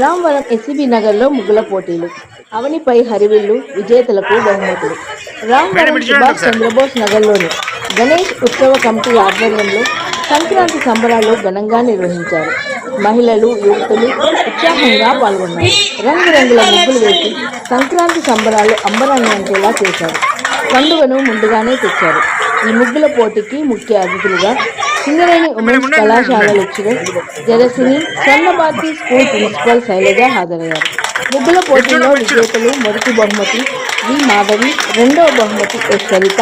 Ramavaram SCB నగర్లో ముగ్గుల పోటీలు. అవనిపై హరివిల్లు విజేతలకు బహుమతులు. రామవరం సుభాష్ చంద్రబోస్ నగర్లోని గణేష్ ఉత్సవ కమిటీ ఆధ్వర్యంలో సంక్రాంతి సంబరాలు ఘనంగా నిర్వహించారు. మహిళలు యువతులు ఉత్సాహంగా పాల్గొన్నారు. రంగురంగుల ముగ్గులు వేసి సంక్రాంతి సంబరాలు అంబరాన్ని అంటేలా చేశారు. పండుగను ముందుగానే తెచ్చారు. ఈ ముగ్గుల పోటీకి ముఖ్య అతిథులుగా సింగరేణి ఉమెన్స్ కళాశాల lecturer Jalasini Swarnabharati school principal Shailaja హాజరయ్యారు. ముగ్గుల పోటీలో విజేతలు మొదటి బహుమతి వి మాధవి రెండవ బహుమతి ఎస్ సరిత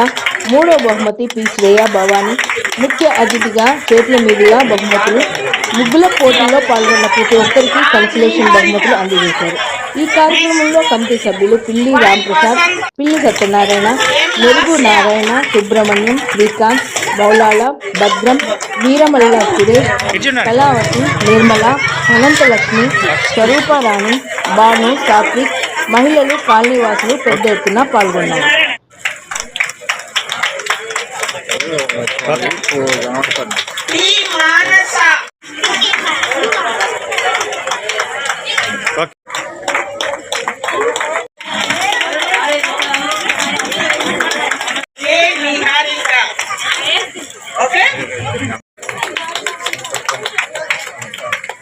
మూడో బహుమతి పి శ్రేయ భవాని. ముఖ్య అతిథిగా చేతుల మీదుగా బహుమతులు ముగ్గుల పోటీలో పాల్గొన్న ప్రతి ఒక్కరికి కన్సలేషన్ బహుమతులు అందజేశారు. ఈ కార్యక్రమంలో కమిటీ సభ్యులు పిల్లి రాంప్రసాద్ పిల్లి సత్యనారాయణ మెరుగు నారాయణ సుబ్రహ్మణ్యం శ్రీకాంత్ బౌలాల భద్రం వీరమల్ల సురేష్ కళావతి నిర్మల అనంతలక్ష్మి స్వరూపారాణి భాను సాత్విక్ మహిళలు కాలనీవాసులు పెద్ద ఎత్తున పాల్గొన్నారు. మానస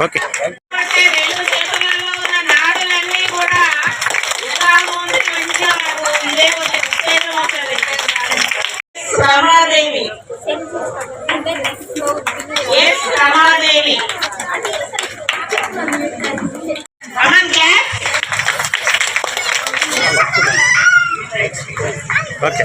వస్తుంది రమాదేవి ఎస్ రమాదేవి ఓకే.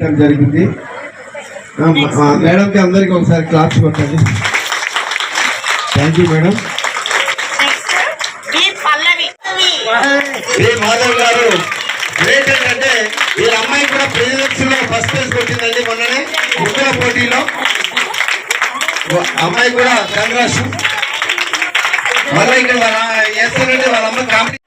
జరిగింది. మేడంకి అందరికి ఒకసారి క్లాప్స్ కొట్టండి. Thank you madam. మాధవ్ గారు గ్రేట్ ఏంటంటే వీళ్ళ అమ్మాయి కూడా ప్రెసిడెన్సీ లో ఫస్ట్ ప్లేస్ కొట్టిందండి మొన్ననే ముగ్గుల పోటీలో. అమ్మాయి కూడా కంగ్రాస్ మళ్ళీ ఇక్కడ వాళ్ళ వేస్తారంటే వాళ్ళ అమ్మాయి కామెడీ